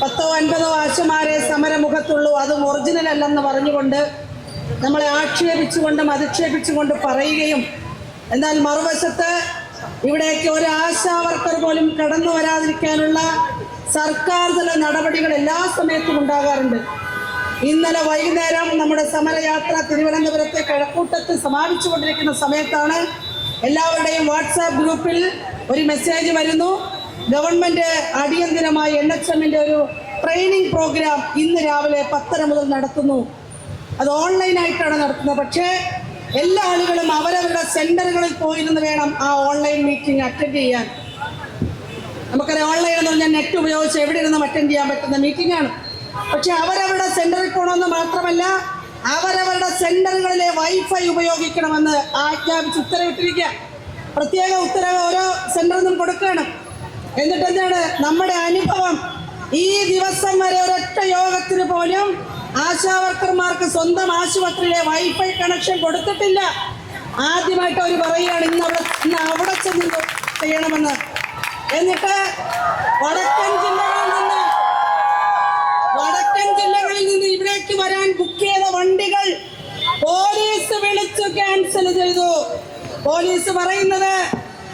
പത്തോ അൻപതോ ആശമാരെ സമരമുഖത്തുള്ളൂ. അതും ഒറിജിനൽ അല്ലെന്ന് പറഞ്ഞുകൊണ്ട് നമ്മളെ ആക്ഷേപിച്ചുകൊണ്ടും അധിക്ഷേപിച്ചുകൊണ്ടും പറയുകയും എന്നാൽ മറുവശത്ത് ഇവിടേക്ക് ഒരു ആശാവർക്കർ പോലും കടന്നു വരാതിരിക്കാനുള്ള സർക്കാർ തല നടപടികൾ എല്ലാ സമയത്തും ഉണ്ടാകാറുണ്ട്. ഇന്നലെ വൈകുന്നേരം നമ്മുടെ സമരയാത്ര തിരുവനന്തപുരത്തെ കഴക്കൂട്ടത്ത് സമാപിച്ചുകൊണ്ടിരിക്കുന്ന സമയത്താണ് എല്ലാവരുടെയും വാട്സാപ്പ് ഗ്രൂപ്പിൽ ഒരു മെസ്സേജ് വരുന്നു. ഗവൺമെന്റ് അടിയന്തിരമായി എൻ എച്ച് എമ്മിന്റെ ഒരു ട്രെയിനിങ് പ്രോഗ്രാം ഇന്ന് രാവിലെ പത്തര മുതൽ നടത്തുന്നു അത് ഓൺലൈനായിട്ടാണ് നടത്തുന്നത്. പക്ഷേ എല്ലാ ആളുകളും അവരവരുടെ സെന്ററുകളിൽ പോയിരുന്ന് വേണം ആ ഓൺലൈൻ മീറ്റിംഗ് അറ്റൻഡ് ചെയ്യാൻ. നമുക്കറിയാം ഓൺലൈൻ എന്ന് പറഞ്ഞാൽ നെറ്റ് ഉപയോഗിച്ച് എവിടെ ഇരുന്നും അറ്റൻഡ് ചെയ്യാൻ പറ്റുന്ന മീറ്റിംഗ് ആണ് പക്ഷെ അവരവരുടെ സെന്ററിൽ പോകണമെന്ന് മാത്രമല്ല അവരവരുടെ സെന്ററുകളിലെ വൈഫൈ ഉപയോഗിക്കണമെന്ന് ആജ്ഞാപിച്ച് ഉത്തരവിട്ടിരിക്കുക പ്രത്യേക ഉത്തരവ് ഓരോ സെന്ററിൽ നിന്നും കൊടുക്കുകയാണ്. എന്നിട്ട് എന്താണ് നമ്മുടെ അനുഭവം. ഈ ദിവസം വരെ ഒരൊറ്റ യോഗത്തിന് പോലും ആശാവർക്കർമാർക്ക് സ്വന്തം ആശുപത്രിയിലെ വൈഫൈ കണക്ഷൻ കൊടുത്തിട്ടില്ല. ആദ്യമായിട്ട് അവർ പറയുകയാണ് ഇന്ന് അവിടെ ഇന്ന് അവിടെ ചെന്ന് ചെയ്യണമെന്ന്. എന്നിട്ട് വടക്കൻ ജില്ലകളിൽ നിന്ന് വടക്കൻ ജില്ലകളിൽ നിന്ന് ഇവിടേക്ക് വരാൻ ബുക്ക് ചെയ്ത വണ്ടികൾ പോലീസ് വിളിച്ചു ക്യാൻസൽ ചെയ്തു. പോലീസ് പറയുന്നത്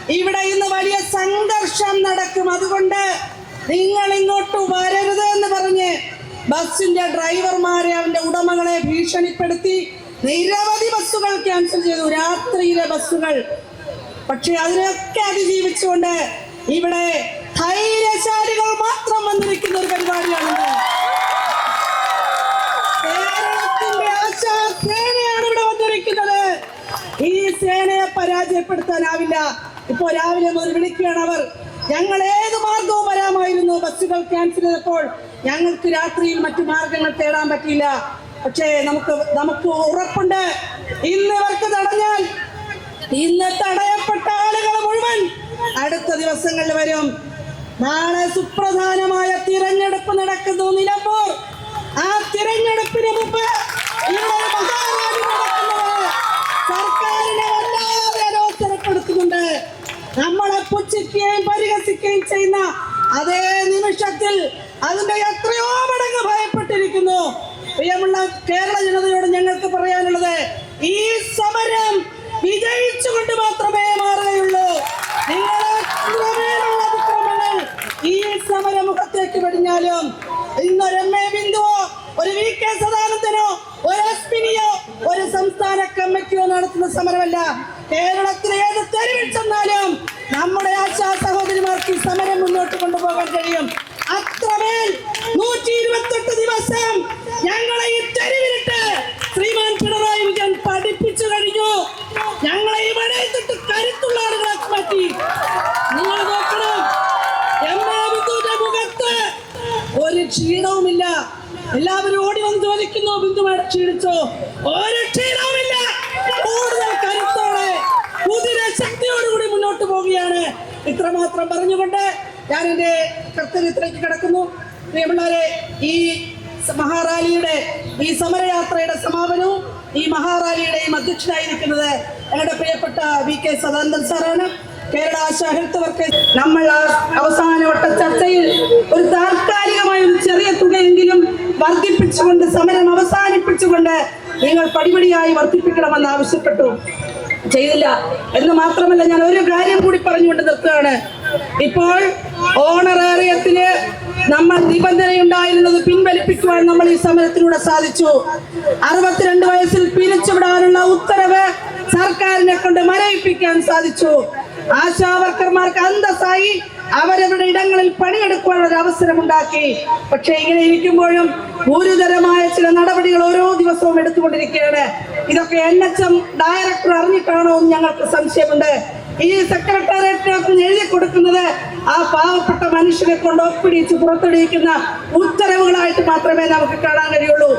ഇവിടെ ഇന്ന് വലിയ സംഘർഷം നടക്കും. അതുകൊണ്ട് നിങ്ങൾ ഇങ്ങോട്ട് വരരുത് എന്ന് പറഞ്ഞ് ബസ്സിന്റെ ഡ്രൈവർമാരെ അവന്റെ ഉടമകളെ ഭീഷണിപ്പെടുത്തി നിരവധി ബസ്സുകൾ ക്യാൻസൽ ചെയ്തു. രാത്രിയിലെ ബസ്സുകൾ. പക്ഷെ അതിനൊക്കെ അതിജീവിച്ചുകൊണ്ട് ഇവിടെ ധൈര്യശാലികൾ മാത്രം വന്നിരിക്കുന്ന ഒരു പരിപാടിയാണ് ആശാ ഇവിടെ വന്നിരിക്കുന്നത്. ഈ സേനയെ പരാജയപ്പെടുത്താനാവില്ല. ഇപ്പോ രാവിലെ മുതൽ വിളിക്കുകയാണ് അവർ. ഞങ്ങൾ ഏത് മാർഗവും വരാമായിരുന്നു. ബസ്സുകൾ ക്യാൻസൽ ചെയ്തപ്പോൾ ഞങ്ങൾക്ക് രാത്രിയിൽ മറ്റു മാർഗങ്ങൾ തേടാൻ പറ്റിയില്ല. പക്ഷേ നമുക്ക് നമുക്ക് ഉറപ്പുണ്ട്. ഇന്ന് ഇവർക്ക് തടഞ്ഞാൽ ഇന്ന് തടയപ്പെട്ട ആളുകൾ മുഴുവൻ അടുത്ത ദിവസങ്ങളിൽ വരും. നാളെ സുപ്രധാനമായ തിരഞ്ഞെടുപ്പ് നടക്കുന്നു നിലമ്പൂർ ആ തിരഞ്ഞെടുപ്പിന് മുമ്പ് ഇവിടെ മഹാറാണി നടക്കുന്നത് സർക്കാരിനെ വല്ലാതെ അലോസരപ്പെടുത്തുന്നുണ്ട് നമ്മളെ പുച്ഛിക്കുകയും പരിഹസിക്കുകയും ചെയ്യുന്ന അതേ നിമിഷത്തിൽ അതിന്റെ എത്രയോ മടങ്ങ് ഭയപ്പെട്ടിരിക്കുന്നു. പ്രിയമുള്ള കേരള ജനതയോട് ഞങ്ങൾക്ക് പറയാനുള്ളത് ഈ സമരം വിജയിച്ചുകൊണ്ട് മാത്രമേ മാറുകയുള്ളൂ. നിങ്ങളെ ക്രമേണയുള്ള അതിക്രമങ്ങൾ ഈ സമരമുഖത്തേക്ക് വെടിഞ്ഞാലും ഇന്നൊരു എം എ ബിന്ദുവോ ഒരു വി കെ സദാനന്ദനോ ഒരു അസ്മിനിയോ ഒരു സംസ്ഥാന കമ്മിറ്റിയോ നടത്തുന്ന സമരമല്ല. കേരളത്തിലെ ഏത് തെരുവിൽ ചെന്നാലും നമ്മുടെ സഹോദരിമാർക്ക് ഈ സമരം മുന്നോട്ട് കൊണ്ടുപോകാൻ കഴിയും. അത്രമേൽ നൂറ്റി ഇരുപത്തെട്ട് ദിവസം ഞങ്ങളെ ഈ തെരുവിലിട്ട് ശ്രീമാൻ പിണറായി വിജയൻ പഠിപ്പിച്ചു കഴിഞ്ഞു. ഞങ്ങളെ ഈ വടയത്തിട്ട് കരുത്തുള്ള ആളുകളാക്കി മാറ്റി. നിങ്ങൾ നോക്കണം. എം എ മുഖത്ത് ഒരു ക്ഷീണവുമില്ല. എല്ലാവരും ഓടി വന്ന് ചോദിക്കുന്നു ബിന്ദുമായിട്ട് ക്ഷീണിച്ചോ ഒരു ക്ഷീണവുമില്ല കൂടുതൽ കരുത്തോടെ കുതിര ശക്തിയോടുകൂടി മുന്നോട്ട് പോവുകയാണ് ഇത്രമാത്രം പറഞ്ഞുകൊണ്ട് ഞാൻ എന്റെ കർത്തവ്യത്തിലേക്ക് കിടക്കുന്നു. പ്രിയമുള്ളവരെ ഈ മഹാറാലിയുടെ ഈ സമരയാത്രയുടെ സമാപനവും ഈ മഹാറാലിയുടെയും അധ്യക്ഷനായിരിക്കുന്നത് ഞങ്ങളുടെ പ്രിയപ്പെട്ട വി കെ സദാനന്ദൻ സാറാണ്. കേരള ഹെൽത്ത് വർക്കേഴ്സ് നമ്മൾ അവസാനവട്ട ചർച്ചയിൽ ഒരു താൽക്കാലികമായ ഒരു ചെറിയ തുകയെങ്കിലും വർദ്ധിപ്പിച്ചുകൊണ്ട് സമരം അവസാനിപ്പിച്ചുകൊണ്ട് നിങ്ങൾ പടിപടിയായി വർദ്ധിപ്പിക്കണമെന്ന് ആവശ്യപ്പെട്ടു. ചെയ്തില്ല എന്ന് മാത്രമല്ല ഞാൻ ഒരു കാര്യം കൂടി പറഞ്ഞുകൊണ്ട് നിർത്തുകയാണ്. ഇപ്പോൾ ഓണറേറിയത്തിന് നമ്മൾ നിബന്ധനയുണ്ടായിരുന്നത് പിൻവലിപ്പിക്കുവാൻ നമ്മൾ ഈ സമരത്തിലൂടെ സാധിച്ചു. അറുപത്തിരണ്ട് വയസ്സിൽ പിരിച്ചുവിടാനുള്ള ഉത്തരവ് സർക്കാരിനെ കൊണ്ട് മരവിപ്പിക്കാൻ സാധിച്ചു. ആശാവർക്കർമാർക്ക് അന്തസ്സായി അവരവരുടെ ഇടങ്ങളിൽ പണിയെടുക്കുവാനുള്ള ഒരു അവസരമുണ്ടാക്കി. പക്ഷേ ഇങ്ങനെ ഇരിക്കുമ്പോഴും ഗുരുതരമായ ചില നടപടികൾ ഓരോ ദിവസവും എടുത്തുകൊണ്ടിരിക്കുകയാണ്. ഇതൊക്കെ എൻ എച്ച് എം ഡയറക്ടർ അറിഞ്ഞിട്ടാണോ എന്ന് ഞങ്ങൾക്ക് സംശയമുണ്ട്. ഈ സെക്രട്ടേറിയറ്റിനകത്ത് എഴുതി കൊടുക്കുന്നത് ആ പാവപ്പെട്ട മനുഷ്യരെ കൊണ്ട് ഒപ്പിടിച്ച് പുറത്തെടുക്കുന്ന ഉത്തരവുകളായിട്ട് മാത്രമേ നമുക്ക് കാണാൻ കഴിയുള്ളൂ.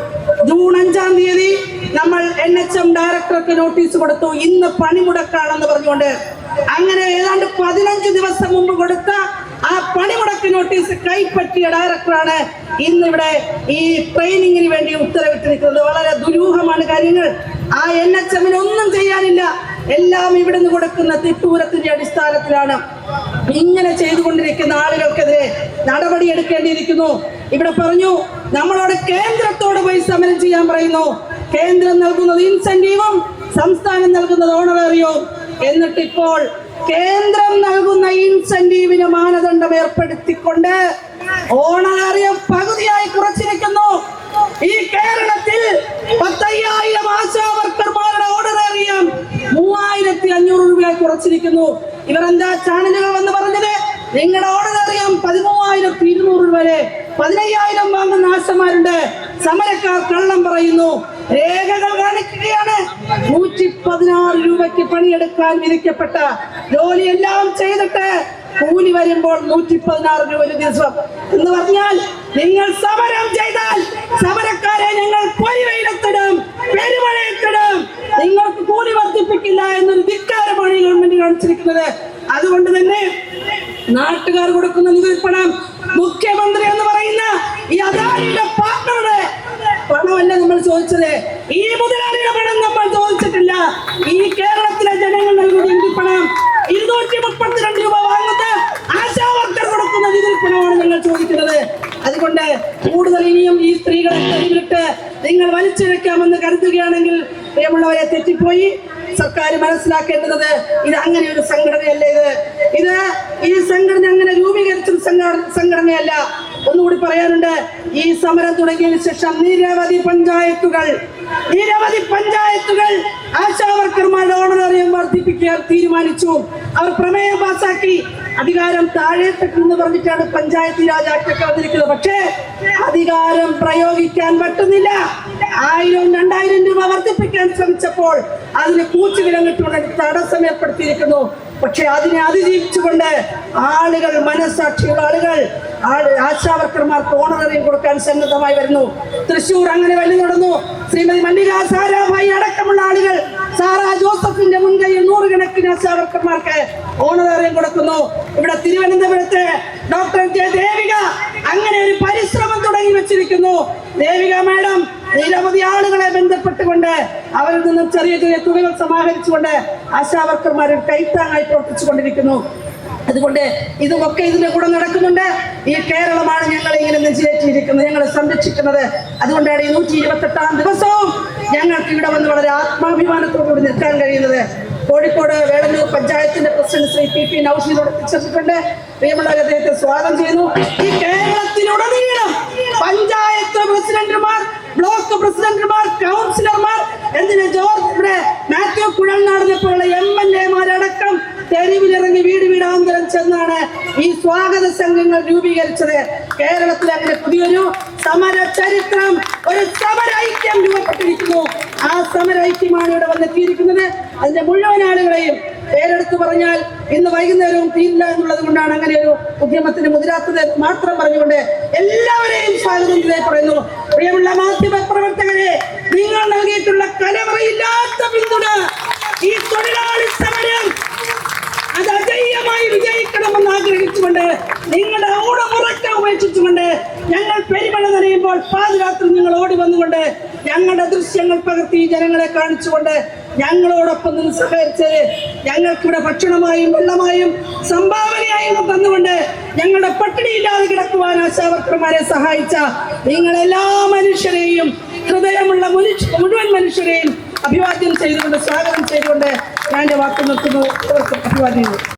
ജൂൺ അഞ്ചാം തീയതി നമ്മൾ എൻ എച്ച് എം ഡയറക്ടർക്ക് നോട്ടീസ് കൊടുത്തു. ഇന്ന് പണിമുടക്കാണെന്ന് പറഞ്ഞുകൊണ്ട്. അങ്ങനെ ഏതാണ്ട് പതിനഞ്ച് ദിവസം മുമ്പ് കൊടുത്ത ആ പണിമുടക്ക് നോട്ടീസ് കൈപ്പറ്റിയ ഡയറക്ടറാണ് ഇന്നിവിടെ ഈ ട്രെയിനിങ്ങിന് വേണ്ടി ഉത്തരവിട്ടിരിക്കുന്നത്. വളരെ ദുരൂഹമാണ് കാര്യങ്ങൾ. ആ എൻ എച്ച് എമ്മിന് ഒന്നും ചെയ്യാനില്ല. എല്ലാം ഇവിടുന്ന് കൊടുക്കുന്ന തിട്ടൂരത്തിന്റെ അടിസ്ഥാനത്തിലാണ്. ഇങ്ങനെ ചെയ്തുകൊണ്ടിരിക്കുന്ന ആളുകൾക്കെതിരെ നടപടി എടുക്കേണ്ടിയിരിക്കുന്നു. ഇവിടെ പറഞ്ഞു നമ്മളോട് കേന്ദ്രത്തോട് പോയി സമരം ചെയ്യാൻ പറയുന്നു. കേന്ദ്രം നൽകുന്നത് ഇൻസെന്റീവും സംസ്ഥാനം നൽകുന്നത് ഓണറേറിയവും എന്നിട്ട് ഇപ്പോൾ കേന്ദ്രം നൽകുന്ന ഇൻസെന്റീവിന് മാനദണ്ഡം ഏർപ്പെടുത്തിക്കൊണ്ട് ഓണാറിയം പകുതിയായി കുറച്ചിരിക്കുന്നു. ഈ കേരളത്തിൽ പത്തയ്യായിരം ആശാ വർക്കർമാരുടെ ഓണറേറിയം മൂവായിരത്തി അഞ്ഞൂറ് രൂപയായി കുറച്ചിരിക്കുന്നു. ഇവർ എന്താ ചാനലുകൾ വന്ന് പറഞ്ഞത്? നിങ്ങളുടെ ഓണറേറിയം പതിമൂവായിരത്തി ഇരുന്നൂറ് വരെ പതിനയ്യായിരം വാങ്ങുന്ന ആശമാരുണ്ട് സമരക്കാർ കള്ളം പറയുന്നു. രേഖകൾ കാണിക്കുകയാണ്. നൂറ്റി പതിനാറ് രൂപയ്ക്ക് പണിയെടുക്കാൻ വിധിക്കപ്പെട്ട ജോലിയെല്ലാം ചെയ്തിട്ട് കൂലി വരുമ്പോൾ നൂറ്റി പതിനാറ് രൂപ ഒരു ദിവസം. എന്ന് പറഞ്ഞാൽ നിങ്ങൾ സമരം ചെയ്താൽ സമരക്കാരെ ഞങ്ങൾ പൊരിവയിലെത്തിടും പെരുമഴയത്തിടും. നിങ്ങൾക്ക് കൂലി വർദ്ധിപ്പിക്കില്ല എന്നൊരു ധിക്കാരമാണ് ഈ ഗവൺമെന്റ് കാണിച്ചിരിക്കുന്നത്. അതുകൊണ്ട് തന്നെ നാട്ടുകാർ കൊടുക്കുന്ന നികുതി പണം മുഖ്യമന്ത്രി എന്ന് പറയുന്ന ഈ അദാനിയുടെ പാർട്ടിയുടെ പണമല്ല നമ്മൾ ചോദിച്ചത്. ഈ മുതലാളിയുടെ പണം നമ്മൾ ചോദിച്ചിട്ടില്ല. ഈ അതുകൊണ്ട് കൂടുതൽ ഇനിയും ഈ സ്ത്രീകളെ കൈവിട്ട് നിങ്ങൾ വലിച്ചിഴക്കാമെന്ന് കരുതുകയാണെങ്കിൽ പ്രിയമുള്ളവരെ തെറ്റിപ്പോയി. സർക്കാർ മനസ്സിലാക്കേണ്ടത് ഇത് അങ്ങനെ ഒരു സംഘടനയല്ല ഇത്? ഇത് ഈ സംഘടന അങ്ങനെ രൂപീകരിച്ച സംഘടനയല്ല. ഒന്നുകൂടി പറയാനുണ്ട് ഈ സമരം തുടങ്ങിയതിന് ശേഷം നിരവധി പഞ്ചായത്തുകൾ നിരവധി പഞ്ചായത്തുകൾ ആശാവർക്കർമാരുടെ ഓണറേറിയം വർദ്ധിപ്പിക്കാൻ തീരുമാനിച്ചു. അവർ പ്രമേയം പാസാക്കി. അധികാരം താഴെ എന്ന് പറഞ്ഞിട്ടാണ് പഞ്ചായത്ത് രാജ് ആക്ടൊക്കെ വന്നിരിക്കുന്നത് പക്ഷേ അധികാരം പ്രയോഗിക്കാൻ പറ്റുന്നില്ല. ആയിരം രണ്ടായിരം രൂപ വർദ്ധിപ്പിക്കാൻ ശ്രമിച്ചപ്പോൾ അതിന് കൂച്ചുവിലങ്ങിട്ടുകൊണ്ട് തടസ്സം ഏർപ്പെടുത്തിയിരിക്കുന്നു. പക്ഷെ അതിനെ അതിജീവിച്ചുകൊണ്ട് ആളുകൾ മനസ്സാക്ഷിയുള്ള ആളുകൾ ആൾ ആശാവർക്കർമാർക്ക് ഓണററിയും കൊടുക്കാൻ സന്നദ്ധമായി വരുന്നു. തൃശൂർ അങ്ങനെ വലിയ നടന്നു. ശ്രീമതി മല്ലിക സാരാഭായി അടക്കമുള്ള ആളുകൾ സാറാ ജോസഫിന്റെ മുൻകൈയിൽ നൂറുകണക്കിന് ആശാവർക്കർമാർക്ക് ഓണറിയും കൊടുക്കുന്നു. ഇവിടെ തിരുവനന്തപുരത്ത് ഡോക്ടർ ജെ ദേവിക അങ്ങനെ ഒരു പരിശ്രമം തുടങ്ങി വെച്ചിരിക്കുന്നു. ദേവിക മാഡം നിരവധി ആളുകളെ ബന്ധപ്പെട്ടുകൊണ്ട് അവരിൽ നിന്ന് ചെറിയ ചെറിയ തുകകൾ സമാഹരിച്ചുകൊണ്ട് ആശാവർക്കർമാർ കൈത്താങ്ങായി പ്രവർത്തിച്ചുകൊണ്ടിരിക്കുന്നു. അതുകൊണ്ട് ഇതുമൊക്കെ ഇതിന്റെ കൂടെ നടക്കുന്നുണ്ട്. ഈ കേരളമാണ് ഞങ്ങൾ ഇങ്ങനെ നെഞ്ചിലേറ്റിയിരിക്കുന്നത് ഞങ്ങളെ സംരക്ഷിക്കുന്നത്. അതുകൊണ്ടാണ് ഈ നൂറ്റി ഇരുപത്തെട്ടാം ദിവസവും ഞങ്ങൾക്ക് ഇവിടെ വന്ന് വളരെ ആത്മാഭിമാനത്തോടുകൂടി നിൽക്കാൻ കഴിയുന്നത്. കോഴിക്കോട് വേളന്നൂർ പഞ്ചായത്തിന്റെ പ്രസിഡന്റ് ശ്രീ പി പി നൌഷീദോട് എത്തിച്ചിട്ടുണ്ട് പ്രിയമുള്ളവരെ അദ്ദേഹത്തെ സ്വാഗതം ചെയ്യുന്നു. ഈ കേരളത്തിലുടനീളം പഞ്ചായത്ത് പ്രസിഡന്റുമാർ ബ്ലോക്ക് പ്രസിഡന്റുമാർ കൗൺസിലർമാർ എന്തിന് ജോർജ് ഇവിടെ മാത്യു കുഴൽനാടിനെ പോലുള്ള എം എൽ എമാരടക്കം തെരുവിലിറങ്ങി വീട് വീടാന്തരം ചെന്നാണ് ഈ സ്വാഗത സംഘങ്ങൾ രൂപീകരിച്ചത്. കേരളത്തിൽ അങ്ങനെ പുതിയൊരു സമര ചരിത്രം ഒരു സമര ഐക്യം രൂപപ്പെട്ടിരിക്കുന്നു. ആ സമര ഐക്യമാണ് ഇവിടെ വന്നെത്തിയിരിക്കുന്നത്. അതിന്റെ മുഴുവൻ ആളുകളെയും പേരെടുത്ത് പറഞ്ഞാൽ ഇന്ന് വൈകുന്നേരവും തീരില്ല എന്നുള്ളത് കൊണ്ടാണ് അങ്ങനെ ഒരു ഉദ്യമത്തിന് മുതിരാത്തത് മാത്രം പറഞ്ഞുകൊണ്ട് എല്ലാവരെയും സ്വാഗതം പറയുന്നു. പ്രിയമുള്ള മാധ്യമ പ്രവർത്തകരെ നിങ്ങൾ നൽകിയിട്ടുള്ള കലവറയില്ലാത്ത പിന്തുണ ഈ തൊഴിലാളി സമരം അത് അജയ്യമായി വിജയിക്കണമെന്ന് ആഗ്രഹിച്ചുകൊണ്ട് നിങ്ങളുടെ ഊടമുറക്ക ഉപേക്ഷിച്ചുകൊണ്ട് ഞങ്ങൾ പെരുമഴ നനയുമ്പോൾ പാതിരാത്രി നിങ്ങൾ ഓടി വന്നുകൊണ്ട് ഞങ്ങളുടെ ദൃശ്യങ്ങൾ പകർത്തി ജനങ്ങളെ കാണിച്ചുകൊണ്ട് ഞങ്ങളോടൊപ്പം നിന്ന് സഹകരിച്ചത് ഞങ്ങൾക്കിവിടെ ഭക്ഷണമായും വെള്ളമായും സംഭാവനയായും തന്നുകൊണ്ട് ഞങ്ങളുടെ പട്ടിണിയില്ലാതെ കിടക്കുവാൻ ആശാവർക്കർമാരെ സഹായിച്ച നിങ്ങളെല്ലാ മനുഷ്യരെയും ഹൃദയമുള്ള മുഴുവൻ മനുഷ്യരെയും അഭിവാദ്യം ചെയ്തുകൊണ്ട് സ്വാഗതം ചെയ്തുകൊണ്ട് ഞാൻ എന്റെ വാക്ക് നിർത്തുന്നു. അഭിവാദ്യം